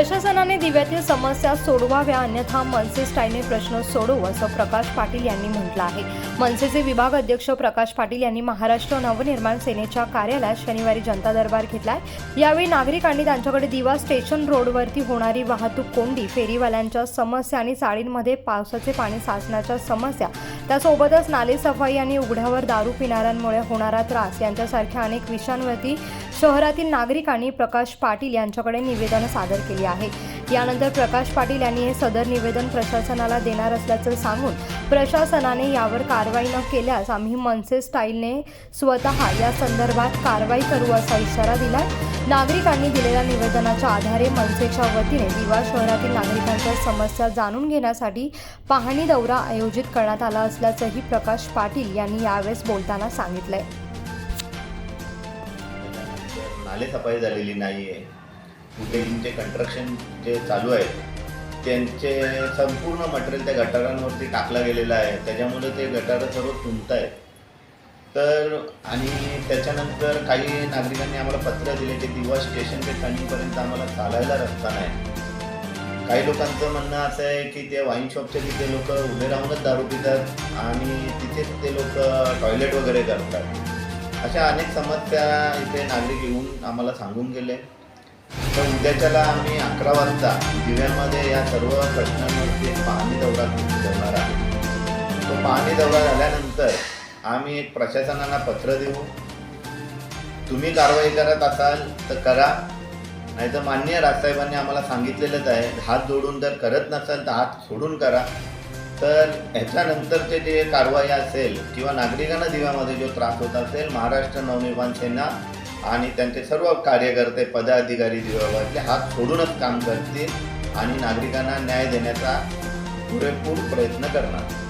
प्रशासनाने दिव्यातील समस्या सोडवाव्या अन्यथा मनसे स्टाईने प्रश्न सोडवू असं प्रकाश पाटील यांनी म्हटलं आहे. मनसेचे विभाग अध्यक्ष प्रकाश पाटील यांनी महाराष्ट्र नवनिर्माण सेनेच्या कार्यालयात शनिवारी जनता दरबार घेतलाय. यावेळी नागरिकांनी त्यांच्याकडे दिवा स्टेशन रोडवरती होणारी वाहतूक कोंडी फेरीवाल्यांच्या समस्या आणि चाळींमध्ये पावसाचे पाणी साचण्याच्या समस्या त्यासोबतच नाले सफाई आणि उघड्यावर दारू पिणाऱ्यांमुळे होणारा त्रास यांच्यासारख्या अनेक विषयांवरती शहरातील नागरिकांनी प्रकाश पाटील यांच्याकडे निवेदन सादर केली आहे. यानंतर प्रकाश पाटील यांनी हे सदर निवेदन प्रशासनाला देणार असल्याचं सांगून प्रशासनाने यावर कारवाई न केल्यास आम्ही मनसे स्टाईलने स्वतः या संदर्भात कारवाई करू असा इशारा दिला नागरिकांनी दिलेल्या निवेदनाच्या आधारे मनसेच्या वतीने दिवा शहरातील नागरिकांच्या समस्या जाणून घेण्यासाठी पाहणी दौरा आयोजित करण्यात आला असल्याचंही प्रकाश पाटील यांनी यावेळेस बोलताना सांगितलंय. नाले सफाई झालेली नाही आहे कुठेजींचे कंस्ट्रक्शन जे चालू आहे त्यांचे संपूर्ण मटेरियल त्या गटारांवरती टाकलं गेलेलं आहे. त्याच्यामुळे ते गटारं सर्व तुंबत आहेत. तर आणि त्याच्यानंतर काही नागरिकांनी आम्हाला पत्र दिले की दिवा स्टेशन ते टर्निंगपर्यंत आम्हाला चालायला रस्ता नाही. काही लोकांचं म्हणणं असं आहे की ते वाईन शॉपच्या तिथे लोक उभे राहूनच दारू पितात आणि तिथेच ते लोक टॉयलेट वगैरे करतात. अशा अनेक समस्या इथे नागरिक येऊन आम्हाला सांगून गेले. तर उद्याच्याला आम्ही अकरा वाजता दिव्यामध्ये या सर्व प्रश्नांवरती पाहणी दौरा ठेवणार आहे तो पाहणी दौरा झाल्यानंतर आम्ही एक प्रशासनाला पत्र देऊ. तुम्ही कारवाई करत असाल तर करा. नाही तर मान्य राजसाहेबांनी आम्हाला सांगितलेलंच आहे हात जोडून जर करत नसाल तर हात सोडून करा. तर ह्याच्यानंतरचे जे कारवाई असेल किंवा नागरिकांना दिव्यामध्ये जो त्रास होत असेल महाराष्ट्र नवनिर्माण सेना आणि त्यांचे सर्व कार्यकर्ते पदाधिकारी दिव्यावरचे हात सोडूनच काम करतील आणि नागरिकांना न्याय देण्याचा पुरेपूर प्रयत्न करणार.